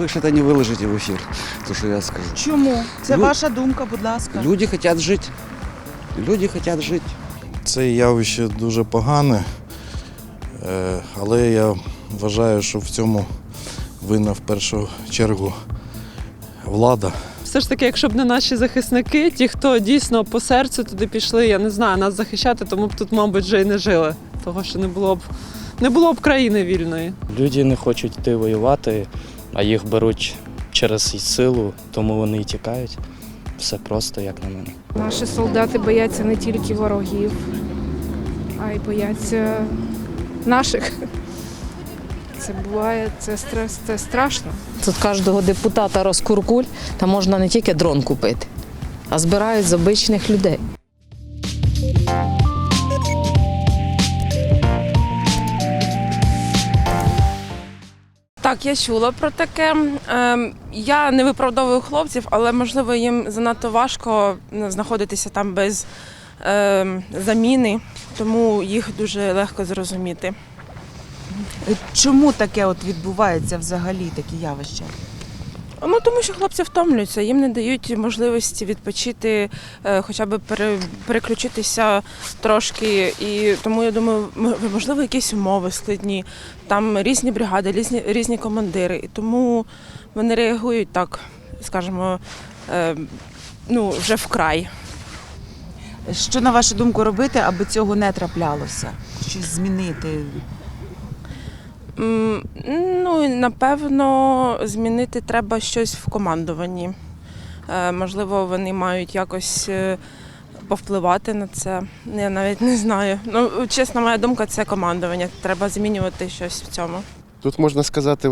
вы что-то не выложите в эфир, то, что я скажу. Чому? Це Лю- ваша думка, будь ласка. Люди хотят жить. Люди хотят жить. Це явище дуже погане, е, але я вважаю, що в цьому винна в першу чергу влада. Все ж таки, якщо б не наші захисники, ті, хто дійсно по серцю туди пішли, я не знаю, нас захищати, тому б тут, мабуть, вже й не жили. Того, що не було б не було б країни вільної. Люди не хочуть йти воювати, а їх беруть через силу, тому вони і тікають. Все просто, як на мене. Наші солдати бояться не тільки ворогів, а й бояться наших. Це буває, це, стрес, це страшно. Тут кожного депутата розкуркуль, та можна не тільки дрон купити, а збирають з обичних людей. Я чула про таке. Ем, я не виправдовую хлопців, але можливо їм занадто важко ну, знаходитися там без ем, заміни, тому їх дуже легко зрозуміти. Чому таке от відбувається взагалі такі явища? Ну тому що хлопці втомлюються, їм не дають можливості відпочити, е, хоча б переключитися трошки. І тому я думаю, можливо, якісь умови складні. Там різні бригади, різні, різні командири. І тому вони реагують так, скажімо, е, ну, вже вкрай. Що на вашу думку робити, аби цього не траплялося? Щось змінити? Ну, напевно, змінити треба щось в командуванні. Е, Можливо, вони мають якось е, повпливати на це. Я навіть не знаю. Ну, чесно, моя думка це командування. Треба змінювати щось в цьому. Тут можна сказати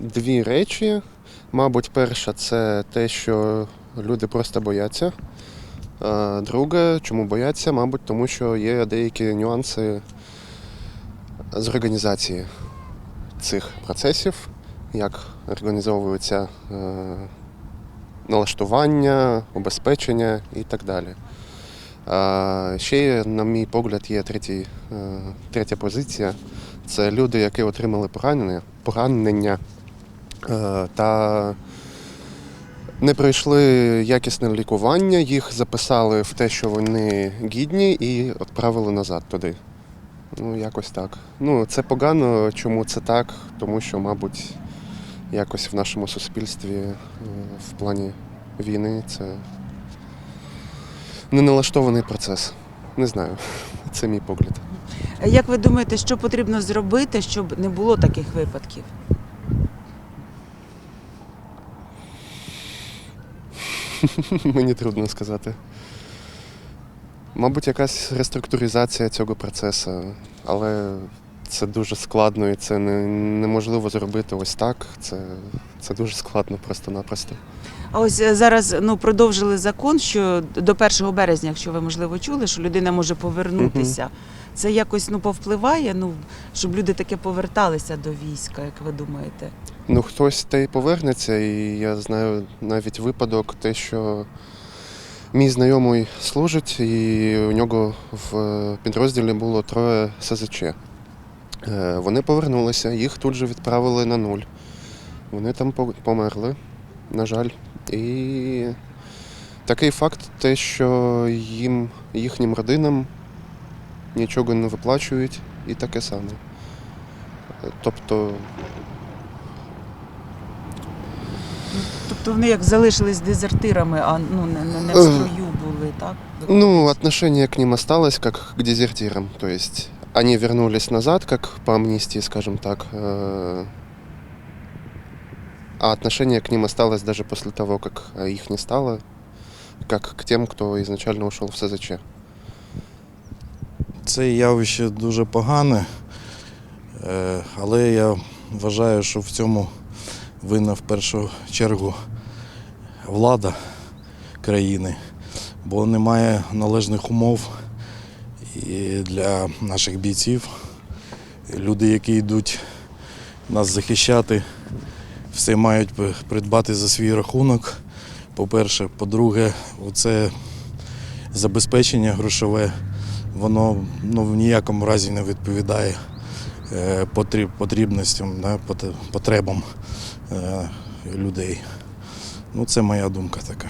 дві речі. Мабуть, перша це те, що люди просто бояться. Друге, чому бояться? Мабуть, тому що є деякі нюанси з організації цих процесів, як організовуються е, налаштування, убезпечення і так далі. Ще, на мій погляд, є третій, е, третя позиція. Це люди, які отримали поранення, поранення е, та не пройшли якісне лікування, їх записали в те, що вони гідні, і відправили назад туди. Ну, якось так. Ну, це погано. Чому це так? Тому що, мабуть, якось в нашому суспільстві е, в плані війни це не налаштований процес. Не знаю. Це мій погляд. Як ви думаєте, що потрібно зробити, щоб не було таких випадків? Мені трудно сказати. Мабуть, якась реструктуризація цього процесу, але це дуже складно і це не, неможливо зробити ось так. Це, це дуже складно просто-напросто. А ось е, зараз ну продовжили закон, що до 1 березня, якщо ви можливо чули, що людина може повернутися. Це якось ну повпливає, ну щоб люди таке поверталися до війська, як ви думаєте? Ну, хтось те й повернеться, і я знаю навіть випадок, те, що мій знайомий служить, і у нього в підрозділі було троє СЗЧ. Е, Вони повернулися, їх тут же відправили на нуль. Вони там померли, на жаль. І такий факт, те, що їм, їхнім родинам нічого не виплачують, і таке саме. Е, Тобто Тобто вони як залишились дезертирами, а ну не, не, не в строю були, так? Ну, отношение к ним осталось как к дезертирам. То есть они вернулись назад, как по амнистии, скажем так. э, А отношение к ним осталось даже после того, как э, их не стало, как к тем, кто изначально ушел в СЗЧ. Це явище дуже погане, е, але я вважаю, що в цьому винна в першу чергу влада країни, бо немає належних умов для наших бійців. Люди, які йдуть нас захищати, все мають придбати за свій рахунок. По-перше, по-друге, це забезпечення грошове воно ну, в ніякому разі не відповідає е, потрібностям, потребам е, людей. Ну, це моя думка така.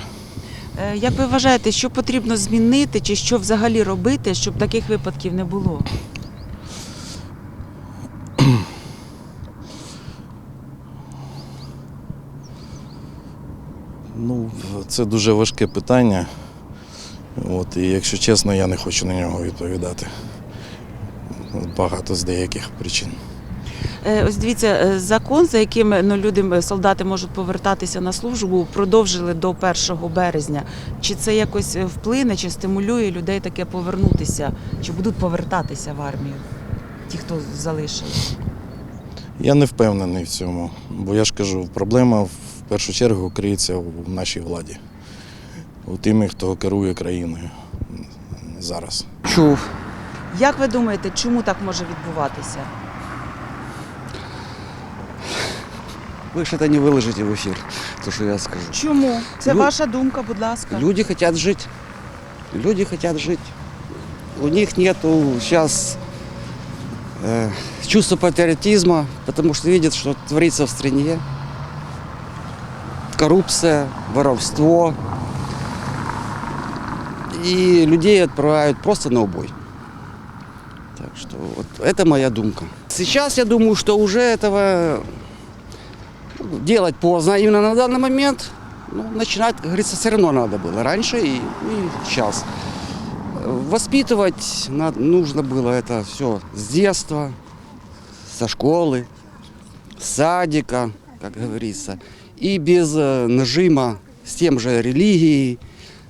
Е, Як ви вважаєте, що потрібно змінити, чи що взагалі робити, щоб таких випадків не було? Ну, це дуже важке питання. От, і якщо чесно, я не хочу на нього відповідати. Багато з деяких причин. Е, Ось дивіться, е, закон, за яким ну, люди, солдати можуть повертатися на службу, продовжили до 1 березня. Чи це якось е, вплине, чи стимулює людей таке повернутися, чи будуть повертатися в армію? Ті, хто залишилися? Я не впевнений в цьому, бо я ж кажу, проблема в першу чергу криється в нашій владі, у тими, хто керує країною зараз. Чув. Як ви думаєте, чому так може відбуватися? Вы же это не выложите в эфир, то, что я скажу. Чому? Це Лю- ваша думка, будь ласка. Люди хотят жить. Люди хотят жить. У них нету сейчас э, чувства патриотизма, потому что видят, что творится в стране. Коррупция, воровство. И людей отправляют просто на убой. Так что вот это моя думка. Сейчас я думаю, что уже этого ну, делать поздно именно на данный момент. Ну, начинать, как говорится, все равно надо было. Раньше и, и сейчас. Воспитывать на- нужно было это все с детства, со школы, с садика, как говорится. И без э, нажима с тем же религией.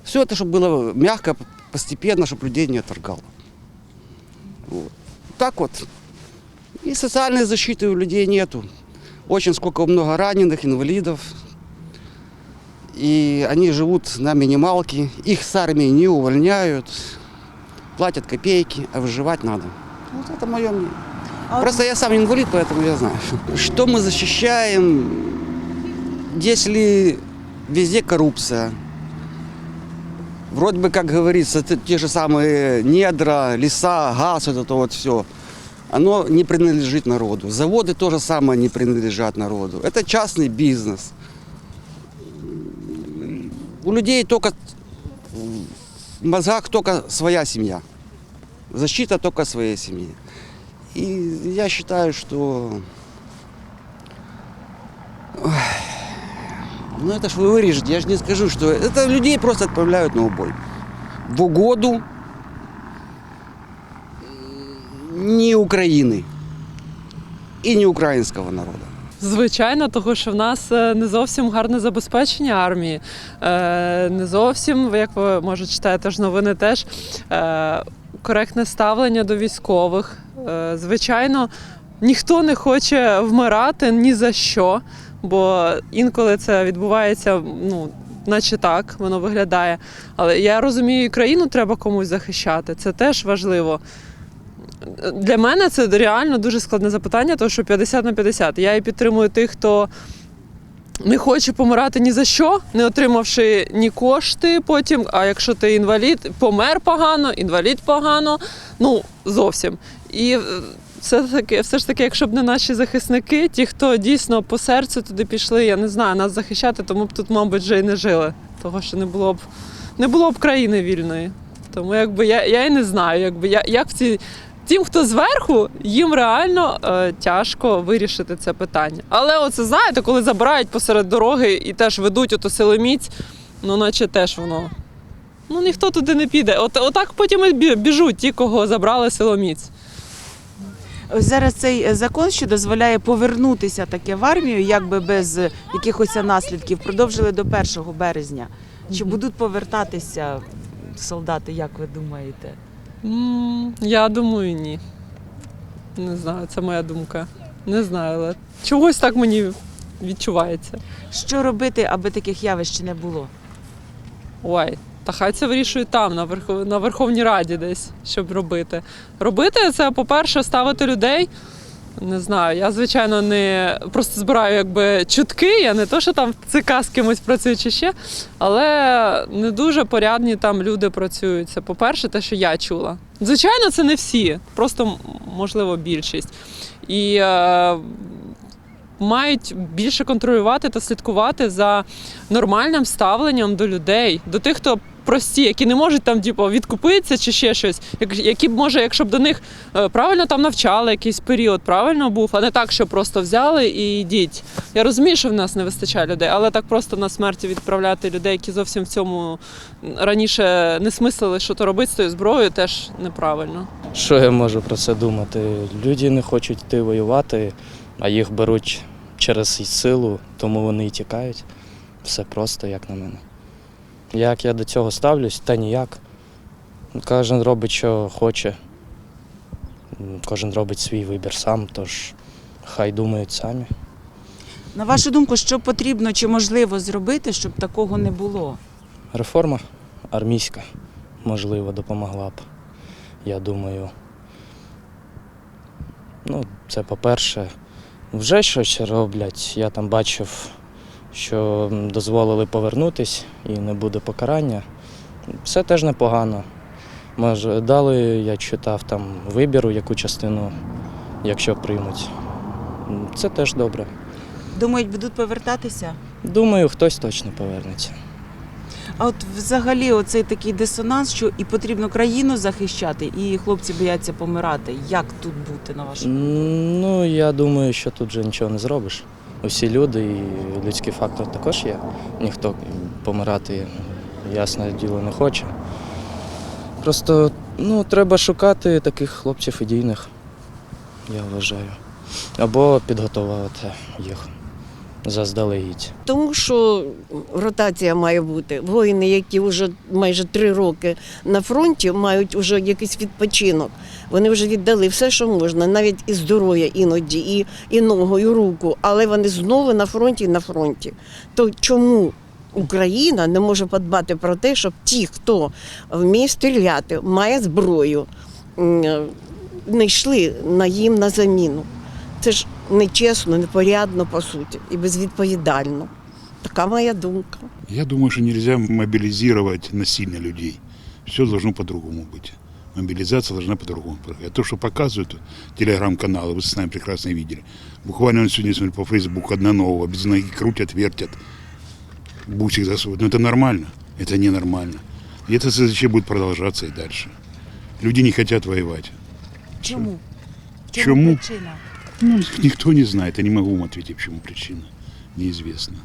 Все это, чтобы было мягко, постепенно, чтобы людей не отторгало. Вот. Так вот. И социальной защиты у людей нету. Очень сколько много раненых, инвалидов. И они живут на минималке. Их с армии не увольняют. Платят копейки, а выживать надо. Вот это мое мнение. А Просто я сам инвалид, поэтому я знаю. Что мы защищаем, если везде коррупция? Вроде бы, как говорится, те, те же самые недра, леса, газ, вот это вот все. Оно не принадлежит народу. Заводы тоже самое не принадлежат народу. Это частный бизнес. У людей только в мозгах только своя семья. Защита только своей семьи. И я считаю, что... Ну это ж вы вырежете, я же не скажу, что... Это людей просто отправляют на убой. В угоду не Украины и не украинского народа. Звичайно, того що в нас е, не зовсім гарне забезпечення армії, е, не зовсім, як ви може читаєте ж новини, теж е, коректне ставлення до військових. Звичайно, ніхто не хоче вмирати ні за що, бо інколи це відбувається, ну. Наче так воно виглядає. Але я розумію, і країну треба комусь захищати. Це теж важливо. Для мене це реально дуже складне запитання, тому що 50 на 50. Я і підтримую тих, хто не хоче помирати ні за що, не отримавши ні кошти потім. А якщо ти інвалід, помер погано, інвалід погано, ну зовсім. І е, все таки, все ж таки, якщо б не наші захисники, ті, хто дійсно по серцю туди пішли, я не знаю, нас захищати, тому б тут, мабуть, вже й не жили. Того що не було б не було б країни вільної. Тому якби я, я і не знаю, якби я як в ці. Тим, хто зверху, їм реально е, тяжко вирішити це питання. Але оце знаєте, коли забирають посеред дороги і теж ведуть ото силоміць, ну наче теж воно. Ну ніхто туди не піде. От, отак потім і біжуть ті, кого забрали силоміць. Ось зараз цей е, закон, що дозволяє повернутися таке в армію, якби без е, якихось наслідків, продовжили до 1 березня. Чи будуть повертатися солдати, як ви думаєте? М, Я думаю, ні. Не знаю, це моя думка. Не знаю, але чогось так мені відчувається. Що робити, аби таких явищ не було? Ой, та хай це вирішують там, на, Верхов... на Верховній Раді десь, щоб робити. Робити це, по-перше, ставити людей. Не знаю, я звичайно не просто збираю якби чутки. Я не то, що там ЦК з кимось працюю чи ще, але не дуже порядні там люди працюють. Це по-перше, те, що я чула. Звичайно, це не всі, просто можливо більшість. І е, мають більше контролювати та слідкувати за нормальним ставленням до людей, до тих, хто прості, які не можуть там типу, відкупитися чи ще щось, які б може, якщо б до них е, правильно там навчали якийсь період, правильно був, а не так, що просто взяли і йдіть. Я розумію, що в нас не вистачає людей, але так просто на смерті відправляти людей, які зовсім в цьому раніше не смислили, що то робити з тою зброєю, теж неправильно. Що я можу про це думати? Люди не хочуть йти воювати, а їх беруть через силу, тому вони і тікають. Все просто, як на мене. Як я до цього ставлюсь, та ніяк. Кожен робить, що хоче. Кожен робить свій вибір сам, тож хай думають самі. На вашу думку, що потрібно чи можливо зробити, щоб такого не було? Реформа армійська, можливо, допомогла б. Я думаю. Ну, це по-перше, вже щось роблять. Я там бачив, що дозволили повернутись і не буде покарання. Це теж непогано. Може, дали, я читав там вибіру, яку частину, якщо приймуть. Це теж добре. Думають, будуть повертатися? Думаю, хтось точно повернеться. А от взагалі оцей такий дисонанс, що і потрібно країну захищати, і хлопці бояться помирати. Як тут бути на вашу? М, Ну, я думаю, що тут вже нічого не зробиш. Усі люди і людський фактор також є. Ніхто помирати, ясне діло, не хоче. Просто ну, треба шукати таких хлопців ідійних, я вважаю. Або підготувати їх заздалегідь. Тому що ротація має бути. Воїни, які вже майже три роки на фронті, мають вже якийсь відпочинок. Вони вже віддали все, що можна, навіть і здоров'я іноді, і, і ногу, і руку, але вони знову на фронті і на фронті. То чому Україна не може подбати про те, щоб ті, хто вміє стріляти, має зброю, м, не йшли на їм на заміну? Це ж нечесно, непорядно, по суті, і безвідповідально. Така моя думка. Я думаю, что нельзя мобилизировать насильно людей. Все должно по-другому быть. Мобилизация должна по-другому. А то, что показывают телеграм-каналы, вы с нами прекрасно видели. Буквально он сегодня смотрю по Фейсбуку одна нового, без ноги крутят, вертят, бусик засовывают. Но это нормально, это ненормально. И это зачем будет продолжаться и дальше. Люди не хотят воевать. Чому? Чому? причина? Ну, никто не знает, я не могу вам ответить, почему причина. Неизвестно.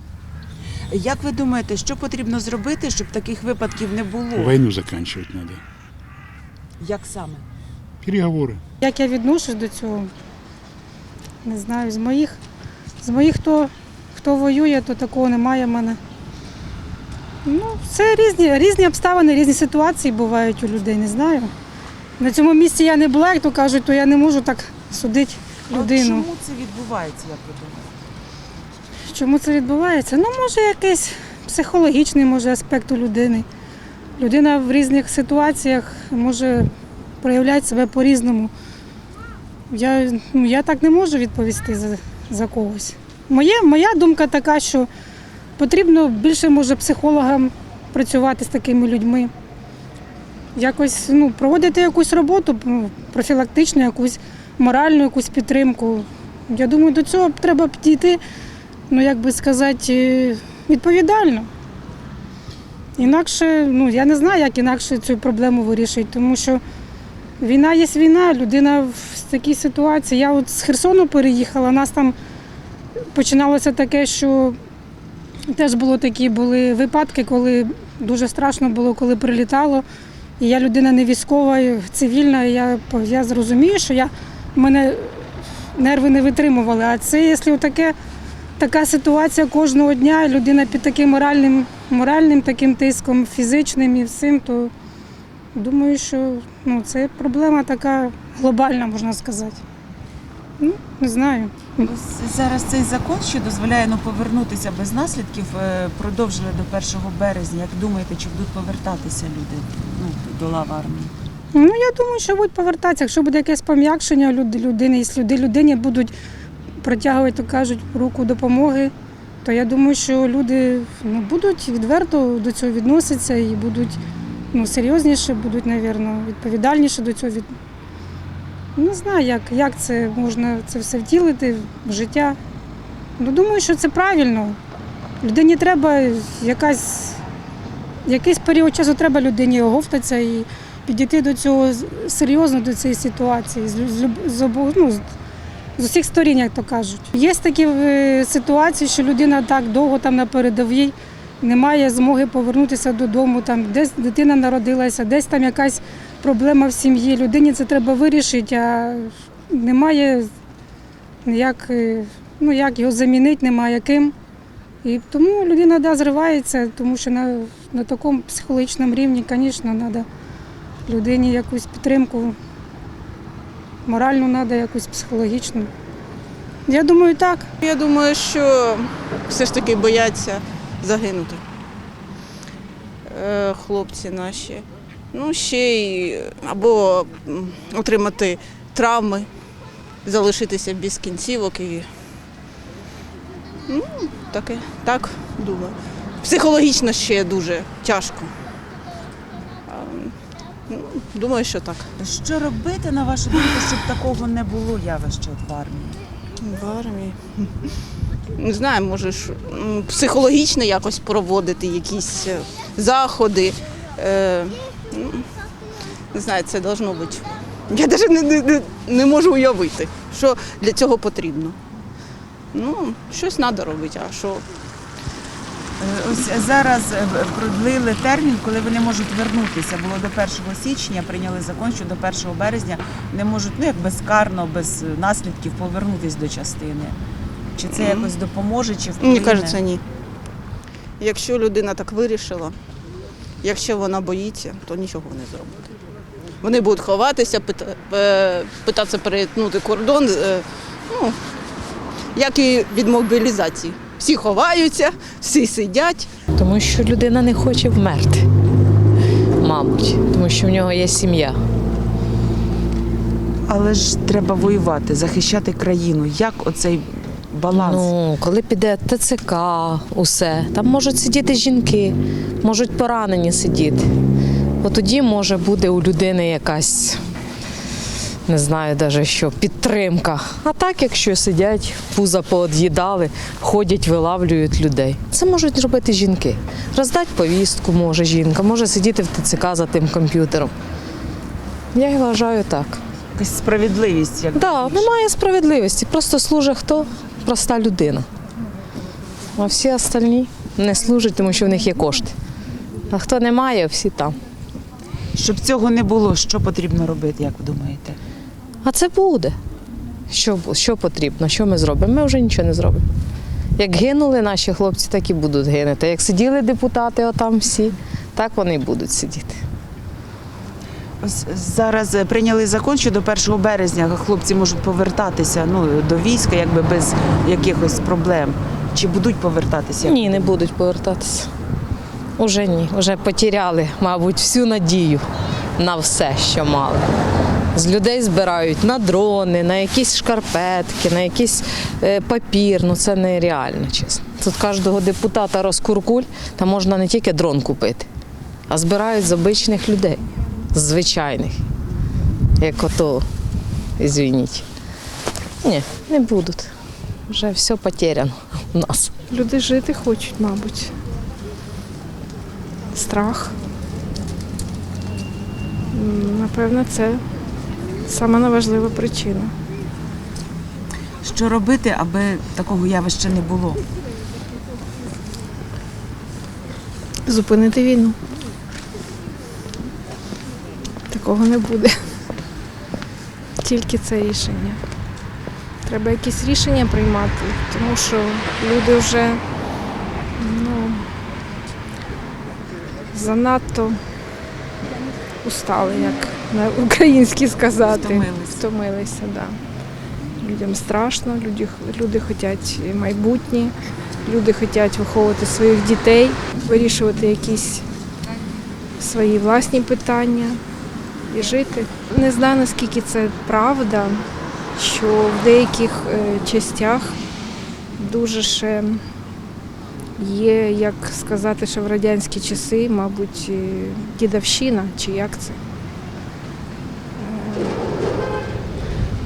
Як ви думаєте, що потрібно зробити, щоб таких випадків не було? Войну заканчивать надо. Як саме? Переговоры. Як я відношусь до цього? Не знаю, з моїх, з моїх хто, хто воює, то такого немає в мене. Ну, це різні, різні обставини, різні ситуації бувають у людей, не знаю. На цьому місці я не була, як то кажуть, то я не можу так судити людину. чому це відбувається, як ви думаєте? Чому це відбувається? Ну, може, якийсь психологічний може, аспект у людини. Людина в різних ситуаціях може проявляти себе по-різному. Я, ну, я так не можу відповісти за, за когось. Моє, моя думка така, що потрібно більше може психологам працювати з такими людьми. Якось ну, проводити якусь роботу, ну, профілактичну, якусь моральну, якусь підтримку. Я думаю, до цього треба підійти ну як би сказати, е, відповідально. Інакше, ну я не знаю, як інакше цю проблему вирішити, тому що війна є війна, людина в такій ситуації. Я от з Херсону переїхала, у нас там починалося таке, що теж було такі були випадки, коли дуже страшно було, коли прилітало. І я людина не військова, цивільна, і я, я зрозумію, що я, мене нерви не витримували. А це, якщо таке така ситуація кожного дня, людина під таким моральним, моральним таким тиском, фізичним і всім, то думаю, що ну, це проблема така глобальна, можна сказати. Ну, не знаю. Зараз цей закон, що дозволяє ну, повернутися без наслідків, е, продовжили до 1 березня. Як думаєте, чи будуть повертатися люди ну, до лав армії? Ну, я думаю, що будуть повертатися. Якщо буде якесь пом'якшення людини, якщо люди людині будуть протягувати, то кажуть, руку допомоги, то я думаю, що люди ну, будуть відверто до цього відноситися і будуть ну, серйозніше, будуть, напевно, відповідальніше до цього від. Не знаю, як, як це можна це все втілити в життя. Ну, думаю, що це правильно. Людині треба якась, якийсь період часу треба людині оговтатися підійти до цього серйозно до цієї ситуації, з, ну, з, усіх сторін, як то кажуть. Є такі е, ситуації, що людина так довго там на передовій не має змоги повернутися додому, там десь дитина народилася, десь там якась проблема в сім'ї. Людині це треба вирішити, а немає як, е, ну, як його замінити, немає ким. І тому людина да, зривається, тому що на, на такому психологічному рівні, звісно, треба людині якусь підтримку, моральну треба, якусь психологічну. Я думаю, так. Я думаю, що все ж таки бояться загинути. Е, Хлопці наші. Ну, ще й або отримати травми, залишитися без кінцівок і. Ну, таке, так думаю. Психологічно ще дуже тяжко. Ну, Думаю, що так. Що робити, на вашу думку, щоб такого не було явища в армії? В армії. Не знаю, може ж психологічно якось проводити якісь е, заходи. Е, ну, не знаю, це должно бути. Я навіть не, не, не, можу уявити, що для цього потрібно. Ну, щось треба робити, а що Ось зараз е, продлили термін, коли вони можуть вернутися. Було до 1 січня, прийняли закон, що до 1 березня не можуть ну як безкарно, без наслідків повернутися до частини. Чи це якось допоможе, чи вплине? Мені кажеться, ні. Якщо людина так вирішила, якщо вона боїться, то нічого не зробить. Вони будуть ховатися, е, питатися перетнути кордон, е, ну, як і від мобілізації. Всі ховаються, всі сидять. Тому що людина не хоче вмерти, мабуть, тому що в нього є сім'я. Але ж треба воювати, захищати країну. Як оцей баланс? Ну, коли піде ТЦК, усе, там можуть сидіти жінки, можуть поранені сидіти. От тоді може буде у людини якась, не знаю навіть що, підтримка. А так, якщо сидять, пуза поод'їдали, ходять, вилавлюють людей. Це можуть робити жінки. Роздати повістку може жінка, може сидіти в ТЦК за тим комп'ютером. Я вважаю так. Якась справедливість. Як Так, немає справедливості. Просто служить хто? Проста людина. А всі остальні не служать, тому що в них є кошти. А хто не має, всі там. Щоб цього не було, що потрібно робити, як ви думаєте? А це буде. Що, що потрібно, що ми зробимо? Ми вже нічого не зробимо. Як гинули наші хлопці, так і будуть гинути. Як сиділи депутати, отам всі, так вони і будуть сидіти. Ось зараз е, прийняли закон, що до 1 березня хлопці можуть повертатися ну, до війська, якби без якихось проблем. Чи будуть повертатися? Ні, не будуть повертатися. Уже ні. Уже потеряли, мабуть, всю надію на все, що мали. З людей збирають на дрони, на якісь шкарпетки, на якийсь е, папір. Ну це нереально, чесно. Тут кожного депутата розкуркуль, та можна не тільки дрон купити, а збирають з обичних людей, з звичайних. Як ото, извиніть. Ні, не будуть. Вже все потеряно у нас. Люди жити хочуть, мабуть. Страх. Напевно, це сама найважлива причина. Що робити, аби такого явища не було? Зупинити війну. Такого не буде. Тільки це рішення. Треба якісь рішення приймати, тому що люди вже ну, занадто устали, як на українській сказати. Втомились. Втомилися, да. Людям страшно, люди, люди хочуть майбутнє, люди хочуть виховувати своїх дітей, вирішувати якісь свої власні питання і жити. Не знаю, наскільки це правда, що в деяких е, частях дуже ще є, як сказати, що в радянські часи, мабуть, дідовщина, чи як це.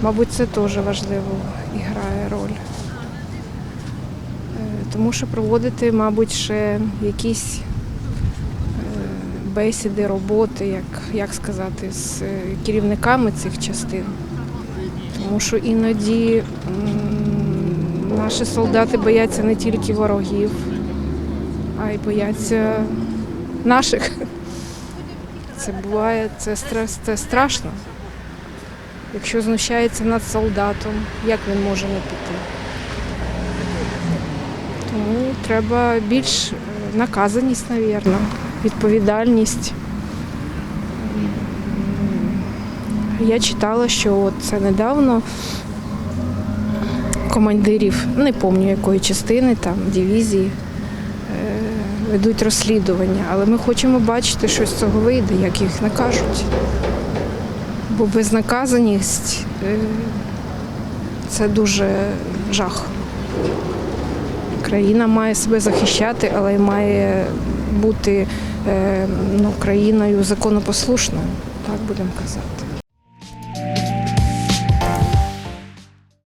Мабуть, це теж важливо і грає роль. тому що проводити, мабуть, ще якісь е, бесіди, роботи, як, як сказати, з е, керівниками цих частин. Тому що іноді наші солдати бояться не тільки ворогів, а й бояться наших. Це буває, це, це страшно. Якщо знущається над солдатом, як він може не піти? Тому треба більш е, наказаність, мабуть, відповідальність. Я читала, що от це недавно командирів, не пам'ятаю якої частини, там дивізії, е, ведуть розслідування, але ми хочемо бачити, що з цього вийде, як їх накажуть. Бо безнаказаність е, це дуже жах. Країна має себе захищати, але й має бути е, ну, країною законопослушною, так будемо казати.